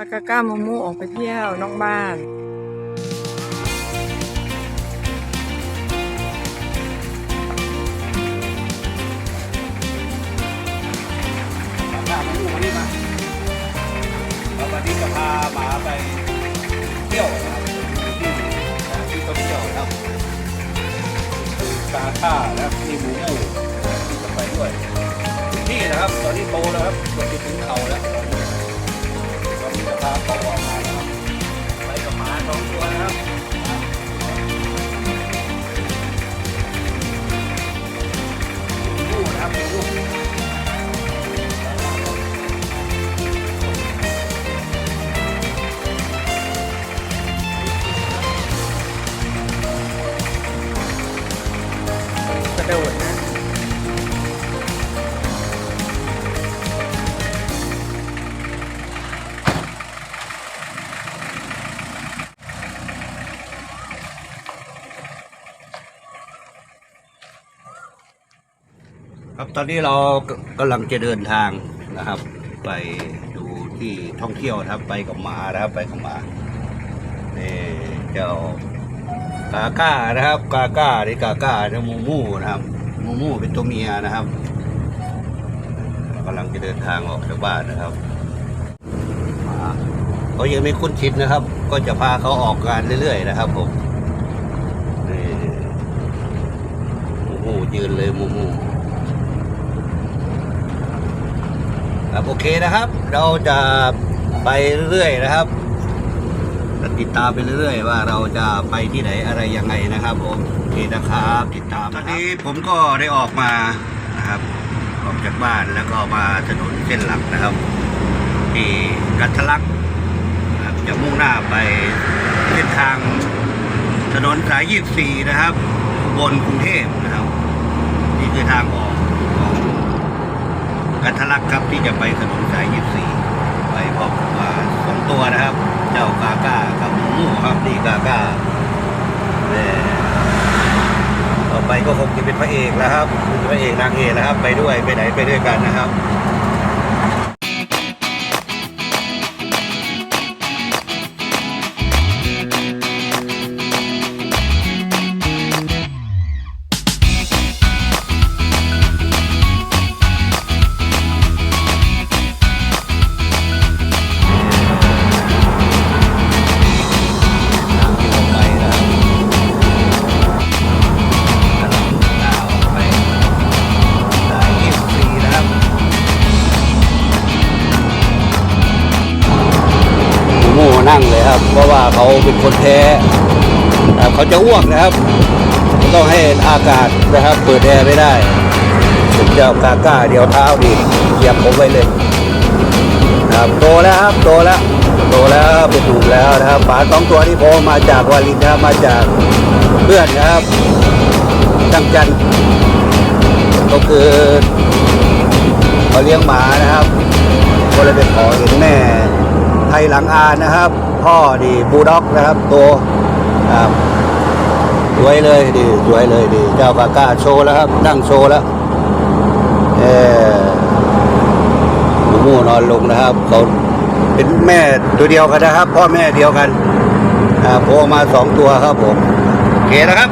พากาก้ามูมูออกไปเที่ยวนอกบ้าน ครับตอนนี้เรากำลังจะเดินทางนะครับ ไปดูที่ท่องเที่ยวนะครับ ไปกับหมานะครับ ไปกับหมาเนี่เจ้ากาก้านะครับกาก้านี่กาก้านี่มูมูนะครับ มูมูเป็นตัวเมียนะครับเรากำลังจะเดินทางออกจากบ้านนะครับมาเขายังไม่คุ้นชินนะครับ ก็จะพาเขาออกงานเรื่อยๆนะครับผมมูมูยืนเลยมูมู ครับโอเคนะครับ เราจะไปเรื่อยๆนะครับติดตามไปเรื่อยๆว่าเราจะไปที่ไหนอะไรยังไงนะครับผมโอเคนะครับ ติดตามตอนนี้ผมก็ได้ออกมานะครับออกจากบ้านแล้วก็มาถนนเส้นหลักนะครับ ที่กัทลักนะครับจะมุ่งหน้าไปเส้นทางถนนสาย 24 นะครับบนกรุงเทพนะครับ นี่คือทางออก กันทะลักครับที่จะไปถนนสาย 24 ไปพร้อมกับมาสองตัวนะครับ เจ้ากาก้ากับหมูครับนี่กาก้าแน่ต่อไปก็คงจะเป็นพระเอกแล้วครับพระเอกนางเอกนะครับ ไปด้วยไปไหนไปด้วยกันนะครับ เขาเป็นคนแพ้ครับเขาจะอ้วกนะครับ ต้องให้อากาศนะครับ เปิดแอร์ไม่ได้ผมจะเอากาก้าเดี๋ยวเท้าดีเหยียบผมไว้เลยครับโตแล้วครับโตแล้วโตแล้วเป็นหนุ่มแล้วนะครับฝาสองตัวที่ผมมาจากวาลินนะครับมาจากเพื่อนนะครับตั้งจันก็คือเขาเลี้ยงหมานะครับ ก็เลยไปขอเห็นแม่ไทยหลังอานนะครับ พ่อดีบูด็อกนะครับตครับสวยเลยดีสวยเลยดีเจ้ากาก้าโชว์แล้วครับนั่งโชว์แล้วเออหมูมูนอนลงนะครับเขาเป็นแม่ตัวเดียวกันนะครับ พ่อแม่เดียวกันอ่าโผล่มาสองตัวครับผมโอเคนะครับ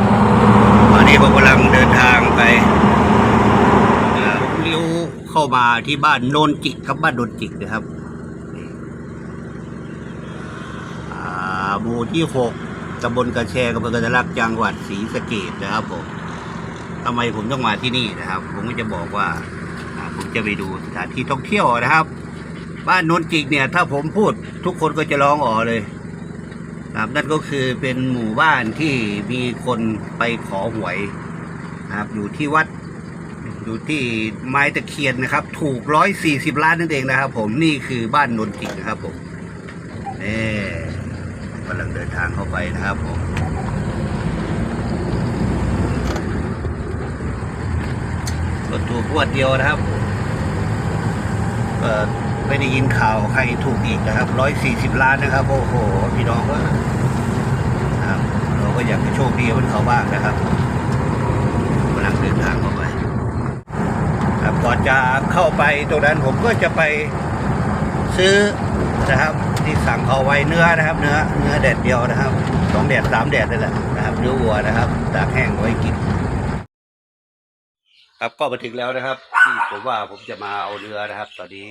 ตอนนี้ผมกำลังเดินทางไปเลี้ยวเข้ามาที่บ้านโนนจิกครับบ้านโนนจิกนะครับอ่า หมู่ที่หกตำบลกระแชกอำเภอกระทะลักจังหวัดศรีสะเกดนะครับผมทำไมผมต้องมาที่นี่นะครับ ผมก็จะบอกว่าอ่า ผมจะไปดูสถานที่ท่องเที่ยวนะครับ บ้านโนนจิกเนี่ย ถ้าผมพูดทุกคนก็จะร้องอ๋อเลยครับนั่นก็คือเป็นหมู่บ้านที่มีคนไปขอหวยนะครับ อยู่ที่วัด อยู่ที่ไม้ตะเคียนนะครับ ถูกร้อยสี่สิบล้านนั่นเองนะครับ ผมนี่คือบ้านโนนจิกนะครับผมนี่ำลังเดินทางเข้าไปนะครับผมรถถูกงวดเดียวนะครับก็ไม่ได้ยินข่าวใครถูกอีกนะครับร้อยสี่สิบล้านนะครับ โอ้โห พี่น้องก็ครับ เราก็อยากจะโชคดีเหมือนเขาบ้างนะครับกำลังเดินทางเข้าไปครับก่อนจะเข้าไปตรงนั้นผมก็จะไปซื้อนะครับ ที่สั่งเขาไว้เนื้อนะครับ เนื้อเนื้อแดดเดียวนะครับสองแดดสามแดดนี่แหละนะครับเนื้อวัวนะครับตากแห้งไว้กิน ครับก็มาถึงแล้วนะครับที่ผมว่าผมจะมาเอาเรือนะครับ ตอนนี้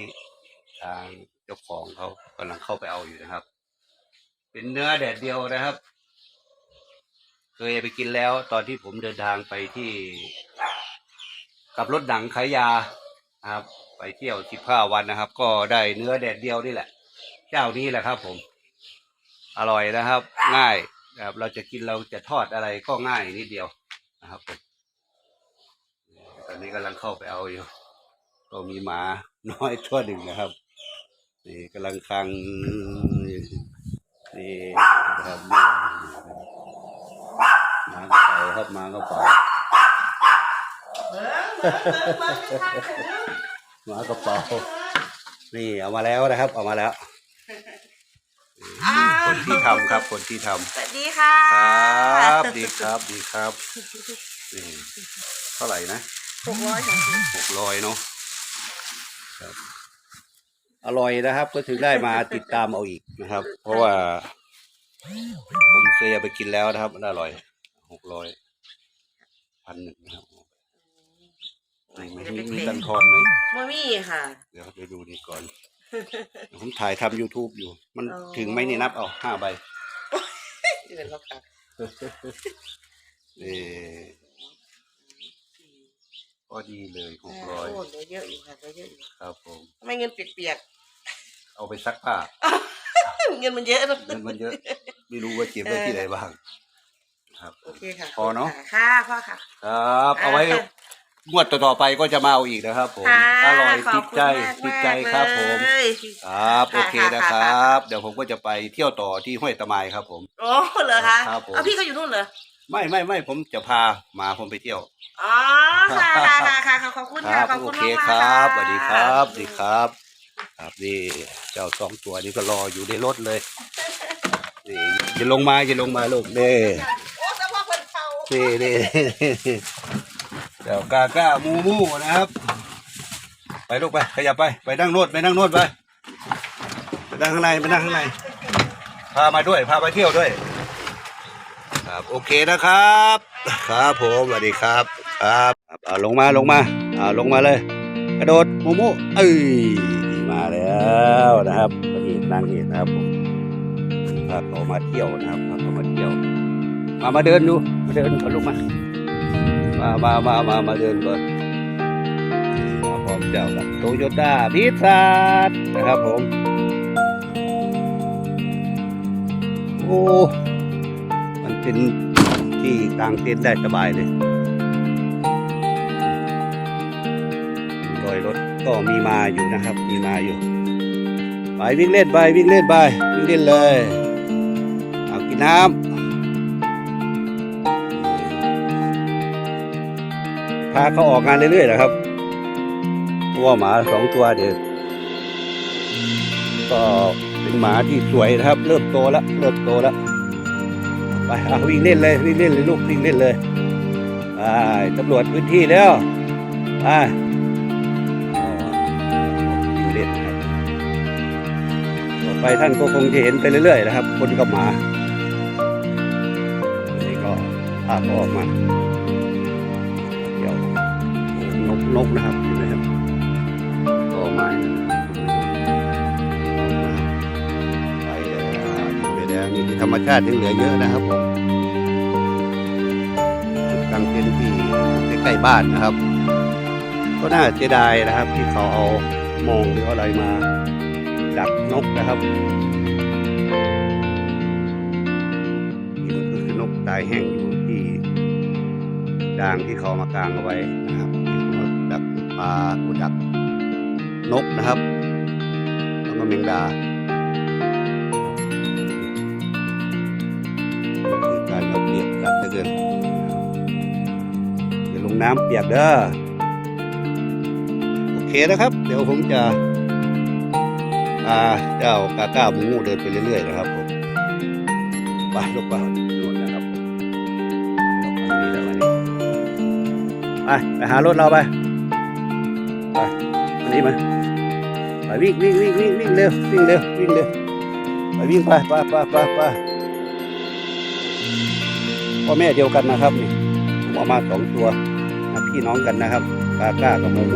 ทางเจ้าของเขากำลังเข้าไปเอาอยู่นะครับ เป็นเนื้อแดดเดียวนะครับ เคยไปกินแล้ว ตอนที่ผมเดินทางไปที่ กับรถหนังขายยาครับ ไปเที่ยวสิบห้าวันนะครับ ก็ได้เนื้อแดดเดียวนี่แหละ จ้านี้แหละครับ ผม อร่อยนะครับ ง่ายนะครับ เราจะกินเราจะทอดอะไรก็ง่ายนิดเดียวนะครับผมตอนนี้กำลังเข้าไปเอาอยู่ก็มีหมาน้อยตัวหนึ่งนะครับนี่กำลังคังนี่นะครับนี่หมากระเป๋าครับมากระเป๋าหมากระเป๋านี่เอามาแล้วนะครับ เอามาแล้ว คนที่ทำครับ คนที่ทำสวัสดีค่ะครับดีครับดีครับนี่เท่าไหร่นะหกร้อยค่ะหกร้อยเนาะครับอร่อยนะครับ ก็ถึงได้มาติดตามเอาอีกนะครับ เพราะว่า ผมเคยเอาไปกินแล้วนะครับมันอร่อยหกร้อยพันหนึ่งนะครับนี่ไหมมีมีตันทอนไหมมามี่ค่ะ เดี๋ยวไปดูนี่ก่อน ผมถ่ายทำ YouTube อยู่ มันอ๋อ ถึงไหมนี่นับเอาห้าใบเดือนแล้วค่ะนี่ก็ดีเลยหกร้อยโอ้เหลือเยอะอยู่ค่ะเหลือเยอะอยู่ครับผม ทำไมเงินเปียกเอาไปซักผ้าๆ เงินมันเยอะนะเงินมันเยอะ ไม่รู้ว่าเก็บไว้ที่ไหนบ้าง ครับ โอเคค่ะพอเนอะ ค่ะพ่อค่ะ ครับ เอาไว้ค่ะ งวดต่อๆไปก็จะมาเอาอีกนะครับผมค่ะอร่อยขติบดคุณใจมากติดใจครับผม เลยครับโอเคค่ะนะค่ะคค่ะรับ เดี๋ยวผมก็จะไปเที่ยวต่อที่ห้วยตะไมครับผม โอ้เหรอคะครับผม เอาพี่เขาอยู่นู่นเหรอ ไม่ไม่ไม่ผมจะพาหมาผมไปเที่ยว อ๋อค่ะค่ะค่ะค่ะขอบคุณคค่ะ รับขอบโอคุณเคมากคๆรับค่ะสวัสดีครับสวัสดีครับ ครับนี่เจ้าสองตัวนี้ก็รออยู่ในรถเลยนี่อย่าลงมาอย่าลงมาลูกเด้ โอ้สภาพคนเขา นี่นี่ เดี๋ยวกาก้ามูมูนะครับ ไปลูกไปขยับไปไปนั่งโนดไปนั่งโนดไปไปนั่งข้างในไปนั่งข้างในพามาด้วยพาไปเที่ยวด้วย ครับโอเคนะครับ ครับผมสวัสดีครับครับเอาลงมาลงมาเอาลงมาเลยกระโดดมูมูเอ้ยมาแล้วนะครับพอดีนั่งเห็นนะครับผมพาเขามาเที่ยวนะครับพาเขามาเที่ยว มามาเดินดูมาเดินก่อลูกมา มามามามามาเดินก่อนมาพร้อมเจ้ากับโตโยต้าพิซซ่านะครับผม โอ้ มันเป็นที่กลางเต็นท์ได้สบายเลยรอยรถก็มีมาอยู่นะครับ มีมาอยู่ไปวิ่งเล่นไปวิ่งเล่นไปวิ่งเล่นเลย เอากินน้ำ พาเขาออกงานเรื่อยๆนะครับเพราะว่าหมาสองตัวเดี๋ยวก็เป็นหมาที่สวยนะครับ เริ่มโตแล้วเริ่มโตแล้วไปอะวิ่งเล่นเลยวิ่งเล่นเลยลูกวิ่งเล่นเลยไปตำรวจพื้นที่แล้วไปวิ่งเล่นครับต่อไปท่านก็คงจะเห็นไปเรื่อยๆนะครับ คนกับหมานนี้ก็พาเขาออกมา นกนกนะครับเห็นไหมครับต่อไม้นะไปแล้วไปแล้วนี่ที่ธรรมชาติยังเหลือเยอะนะครับผมจุดกลางเต็นท์ที่ใกล้ๆบ้านนะครับ ก็น่าเสียดายนะครับ ที่เขาเอามองหรืออะไรมาดักนกนะครับนี่ก็คือนกตายแห้งอยู่ที่ด่างที่เขามากางเอาไว้ากูดักนกนะครับ แล้วก็แมงดาคือการเอาเปรียบสัตว์เหลือเกินอย่าลงน้ำเปียกเด้อโอเคนะครับ เดี๋ยวผมจะพาเจ้ากาก้าหมูเดินไปเรื่อยๆนะครับผมไปลูกไปนู่นนะครับผมลานี่แล้ววันนี้ไปไปหารถเราไป ไปวันนี้มาไปวิ่งวิ่งวิ่งวิ่งวิ่งเร็ววิ่งเร็ววิ่งเร็วไปวิ่งไปไปไปไปไปพ่อแม่เดียวกันนะครับนี่ผมเอามาสองตัวนะพี่น้องกันนะครับกาก้ากับโมโม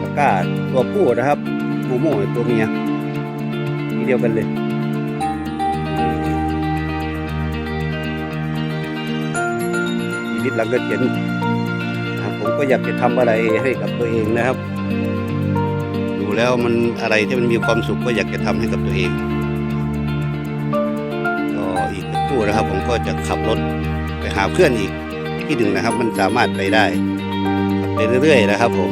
กาก้าตัวผู้นะครับโมโมตัวเมียทีเดียวกันเลยชีวิตหลังเกษียณน ผมก็อยากจะทำอะไรให้กับตัวเองนะครับ ดูแล้วมันอะไรที่มันมีความสุขก็อยากจะทำให้กับตัวเองก็อีกสักครู่นะครับ ผมก็จะขับรถไปหาเพื่อนอีกที่หนึ่งนะครับ มันสามารถไปได้ไปเรื่อยๆนะครับ ผม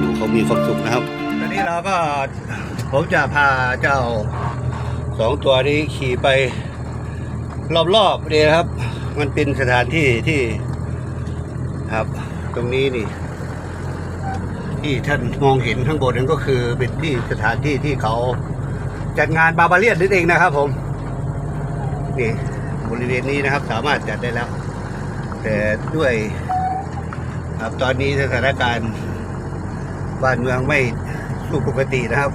ดูเขามีความสุขนะครับตอนนี้เราก็ผมจะพาเจ้าสองตัวนี้ขี่ไปรอบๆเลยครับ มันเป็นสถานที่ที่ครับ ตรงนี้นี่ ที่ท่านมองเห็นข้างบนนั้นก็คือเป็นที่สถานที่ที่เขาจัดงานบาบาเลียนนั่นเองนะครับ ผม นี่บริเวณนี้นะครับ สามารถจัดได้แล้ว แต่ด้วยครับตอนนี้สถานการณ์บ้านเมืองไม่สู้ปกตินะครับ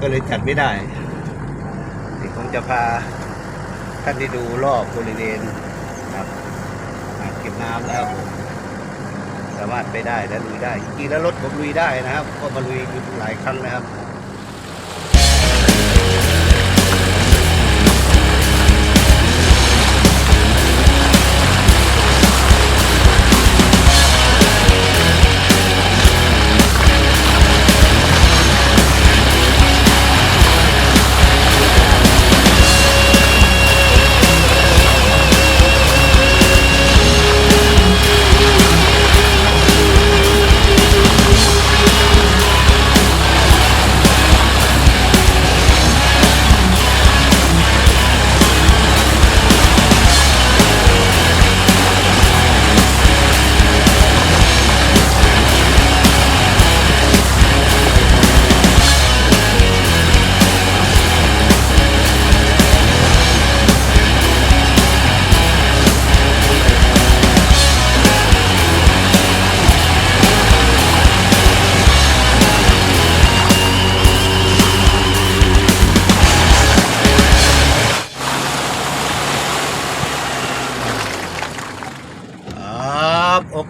ก็เลยจัดไม่ได้เดี๋ยวผมจะพา ท่านได้ดูรอบบริเวณครับเก็บน้ำแล้วครับผมสามารถไปได้และลุยได้จริงๆแล้วรถผมลุยได้นะครับ ก็มาลุยอยู่หลายครั้งนะครับ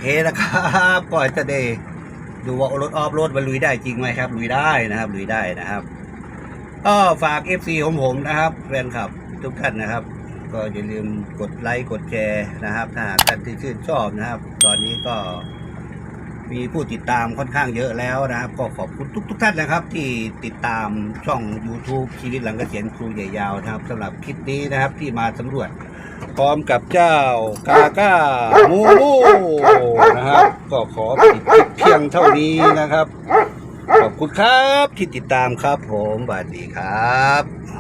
เคนะครับก่อนจะเด้ดูว่ารถออฟโรดมันลุยได้จริงไหมครับ ลุยได้นะครับลุยได้นะครับก็ฝาก FC ของผมนะครับแฟนคลับทุกท่านนะครับ ก็อย่าลืมกดไลค์กดแชร์นะครับถ้าหากท่านที่ชื่นชอบนะครับ ตอนนี้ก็ มีผู้ติดตามค่อนข้างเยอะแล้วนะครับ ก็ขอบคุณทุกทุกท่านนะครับ ที่ติดตามช่อง YouTube ชีวิตหลังเกษียณครูใหญ่ยาวนะครับสำหรับคลิปนี้นะครับที่มาสำรวจ พร้อมกับเจ้ากาก้ามูมูนะครับ ก็ขอปิดคลิปเพียงเท่านี้นะครับ ขอบคุณครับที่ติดตามครับผมสวัสดีครับ